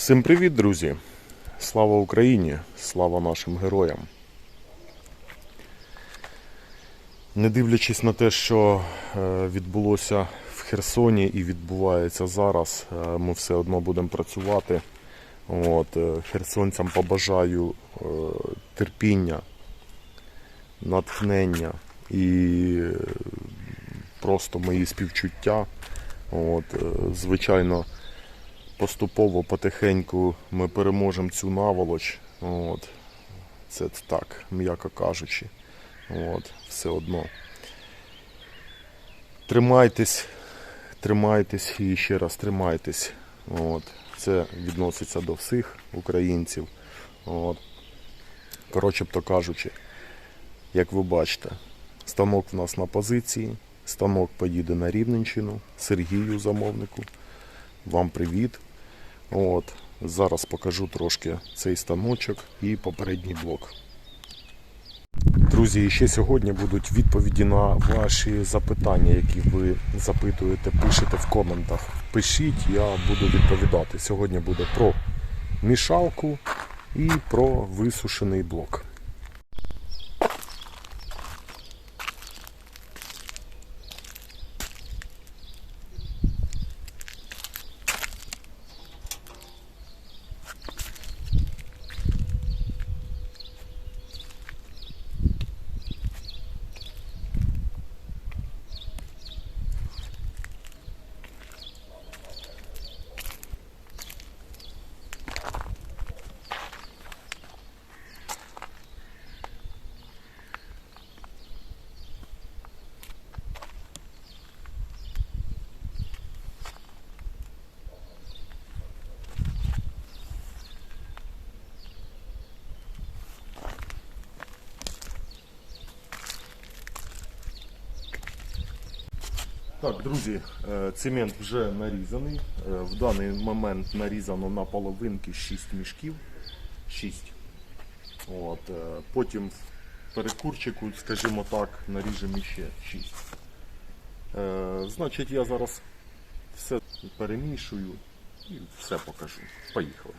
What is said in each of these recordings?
Всім привіт, друзі! Слава Україні! Слава нашим героям! Не дивлячись на те, що е, відбулося в Херсоні і відбувається зараз, е, ми все одно будемо працювати. От, е, херсонцям побажаю терпіння, натхнення і просто мої співчуття. От, звичайно, поступово, потихеньку ми переможемо цю наволоч. От. Це так, м'яко кажучи. От, все одно. Тримайтесь, тримайтесь і ще раз тримайтесь. От. Це відноситься до всіх українців. От. Коротше то кажучи, як ви бачите, станок в нас на позиції, станок поїде на Рівненщину, Сергію замовнику. Вам привіт. От, зараз покажу трошки цей станочок і попередній блок. Друзі, ще сьогодні будуть відповіді на ваші запитання, які ви запитуєте, пишете в коментах. Пишіть, я буду відповідати. Сьогодні буде про мішалку і про висушений блок. Так, друзі, е, цемент вже нарізаний. Е, В даний момент нарізано на половинки 6 мішків. 6. От, е, потім в перекурчику, скажімо так, наріжемо ще 6. Е, Значить, я зараз все перемішую і все покажу. Поїхали.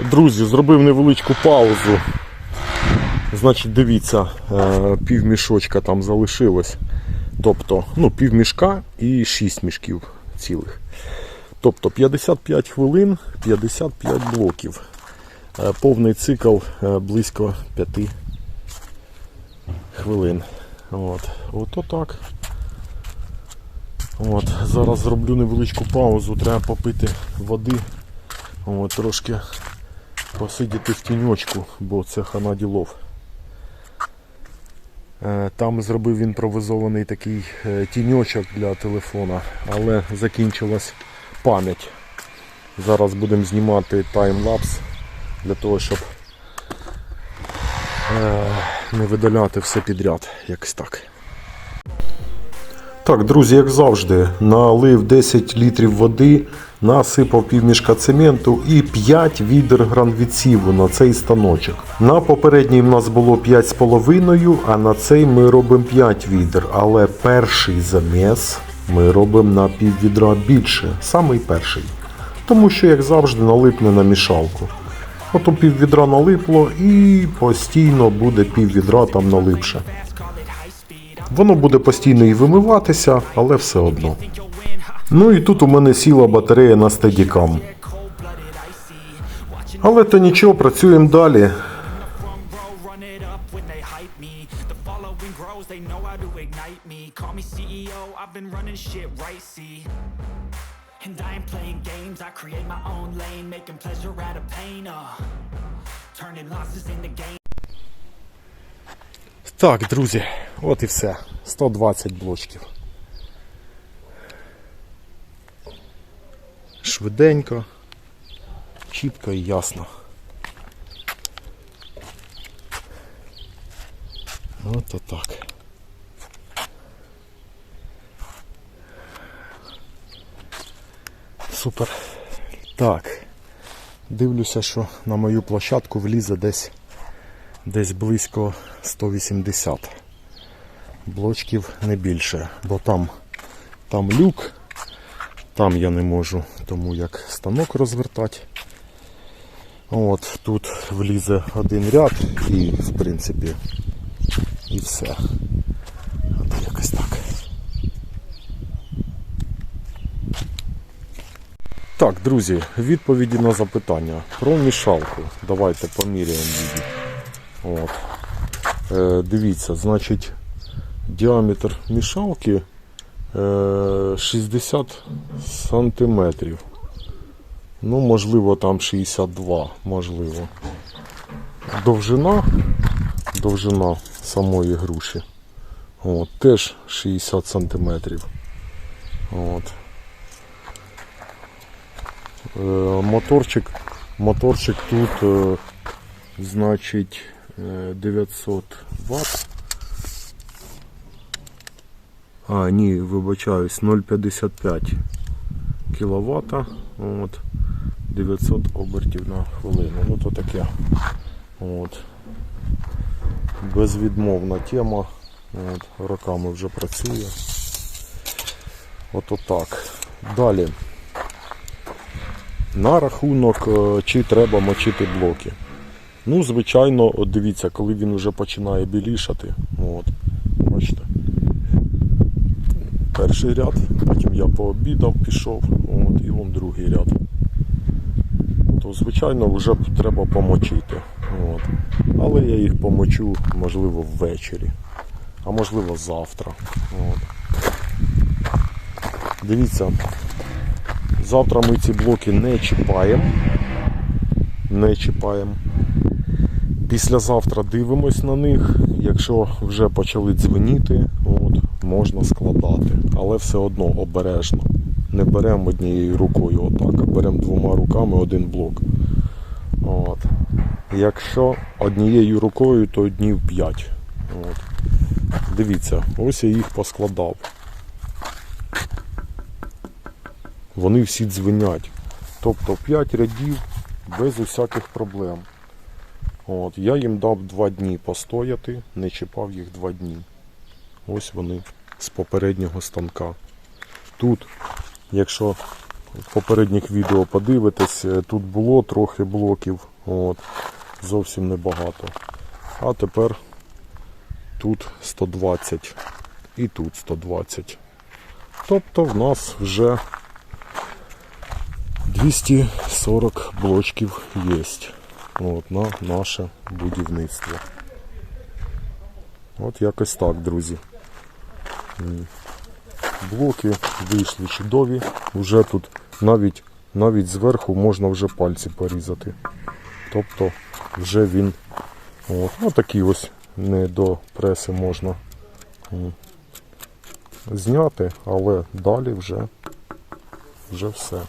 Друзі, зробив невеличку паузу. Значить, дивіться, е, пів мішочка там залишилось. Тобто, ну, пів мішка і 6 мішків цілих. Тобто 55 хвилин, 55 блоків. Е, Повний цикл е, близько 5 хвилин. От. Ото так. От. Зараз зроблю невеличку паузу, треба попити води. От, трошки посидіти в тіньочку, бо це хана ділов. Е, Там зробив він імпровизований такий е, тіньочок для телефона, але закінчилась пам'ять. Зараз будемо знімати таймлапс для того, щоб е, не видаляти все підряд, якось так. Так, друзі, як завжди, налив 10 літрів води, насипав півмішка цементу і 5 відер гранвідсіву на цей станочок. На попередній в нас було 5,5, а на цей ми робимо 5 відер. Але перший заміс ми робимо на пів відра більше, самий перший. Тому що, як завжди, налипне на мішалку. Ото пів відра налипло і постійно буде пів відра там налипше. Воно буде постійно і вимиватися, але все одно. Ну і тут у мене сіла батарея на стедікам. Але то нічого, працюємо далі. uh. Так, друзі, от і все. 120 блочків. Швиденько, чітко і ясно. От отак. Супер. Так. Дивлюся, що на мою площадку влізе десь десь близько 180 блочків не більше, бо там, там люк, там я не можу, тому як станок розвертати. От тут влізе один ряд і в принципі і все. От якось так. Так, друзі, відповіді на запитання про мішалку. Давайте поміряємо її. От. Е, дивіться, значить, діаметр мішалки 60 сантиметрів. Ну, можливо, там 62, можливо. Довжина, довжина самої груші. От, теж 60 сантиметрів. От. Е, моторчик, моторчик тут, е, значить, е, 900 Вт. А, ні, вибачаюсь, 0,55 кВт. От, 900 обертів на хвилину. Ну то таке. От. Безвідмовна тема. От, роками вже працює. От отак. Далі. На рахунок, е, чи треба мочити блоки. Ну, звичайно, дивіться, коли він вже починає білішати. От, бачите. Перший ряд, потім я пообідав, пішов, от, і вон другий ряд. То, звичайно, вже треба помочити. От. Але я їх помочу, можливо, ввечері, а можливо завтра. От. Дивіться, завтра ми ці блоки не чіпаємо. Не чіпаємо. Післязавтра дивимось на них. Якщо вже почали дзвеніти, можна складати. Але все одно обережно. Не беремо однією рукою отак, а беремо двома руками один блок. От. Якщо однією рукою, то днів 5. От. Дивіться, ось я їх поскладав. Вони всі дзвенять. Тобто 5 рядів без усяких проблем. От, я їм дав 2 дні постояти, не чіпав їх 2 дні. Ось вони з попереднього станка. Тут, якщо в попередніх відео подивитесь, е, тут було трохи блоків, от, зовсім небагато. А тепер тут 120 і тут 120. Тобто в нас вже 240 блочків є. от, на наше будівництво. От якось так, друзі. Блоки вийшли чудові. Вже тут навіть, навіть зверху можна вже пальці порізати. Тобто вже він от, ну, такий ось не до преси можна зняти, але далі вже, вже все.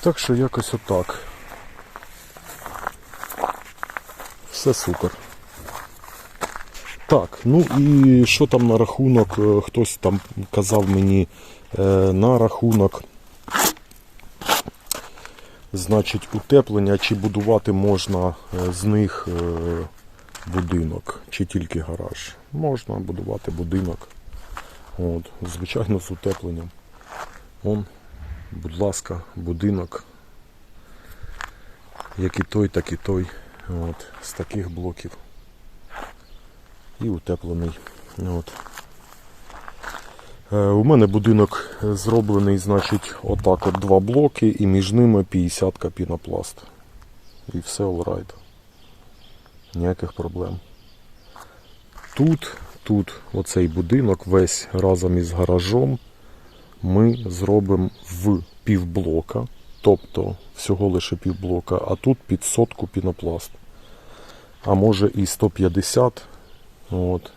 Так що якось отак. Все супер. Так, ну і що там на рахунок, е, хтось там казав мені е, на рахунок, значить, утеплення, чи будувати можна е, з них будинок, чи тільки гараж. Можна будувати будинок. От, звичайно, з утепленням. Он, будь ласка, будинок. Як і той, так і той. От, з таких блоків і утеплений. От. Е, У мене будинок зроблений, значить, отак от два блоки і між ними 50 пінопласт. І все алрайт. Ніяких проблем. Тут, тут, оцей будинок весь разом із гаражом ми зробимо в півблока, тобто всього лише півблока, а тут під сотку пінопласт. А може і 150 От.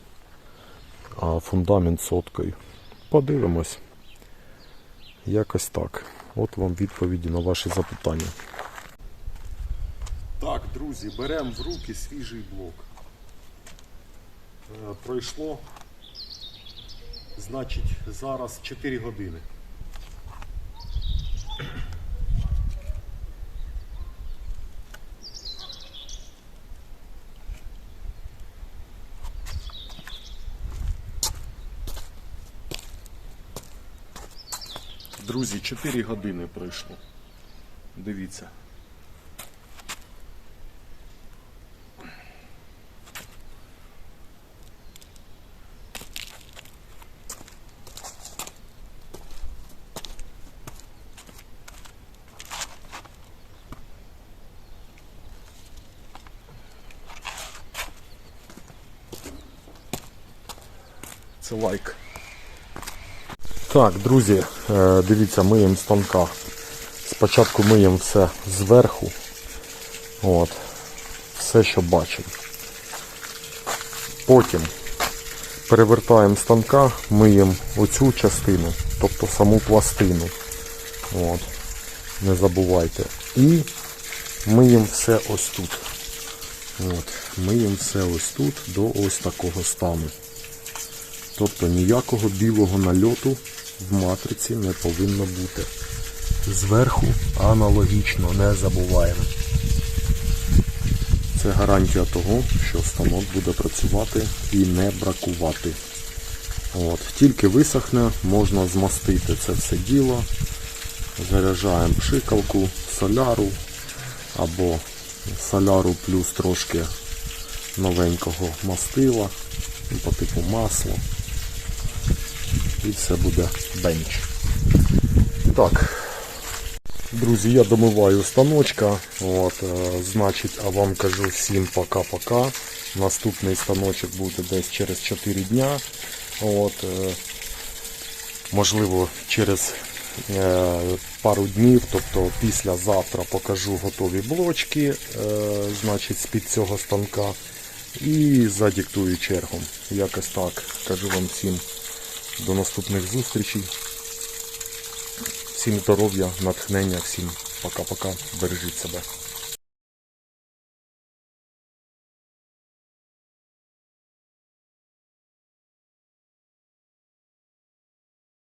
А фундамент соткою. Подивимось. Якось так. От вам відповіді на ваші запитання. Так, друзі, беремо в руки свіжий блок. Е, Пройшло, значить, зараз 4 години. Друзі, 4 години пройшло. Дивіться. Це лайк. Так, друзі, е, дивіться, миємо станка. Спочатку миємо все зверху. От. Все, що бачимо. Потім перевертаємо станка, миємо оцю частину, тобто саму пластину. От. Не забувайте. І миємо все ось тут. От. Миємо все ось тут до ось такого стану. Тобто ніякого білого нальоту в матриці не повинно бути. Зверху аналогічно не забуваємо. Це гарантія того, що станок буде працювати і не бракувати. От. Тільки висохне, можна змастити це все діло. Заряджаємо пшикалку, соляру або соляру плюс трошки новенького мастила ну, по типу масло. І все буде бенч. Так. Друзі, я домиваю станочка. От, е, значить, а вам кажу всім пока-пока. Наступний станочок буде десь через 4 дня. От, е, можливо, через е, пару днів, тобто післязавтра покажу готові блочки, значить, з-під цього станка. І задиктую чергом. Якось так. Кажу вам всім до наступних зустрічей. Всім здоров'я, натхнення, всім пока-пока. Бережіть себе.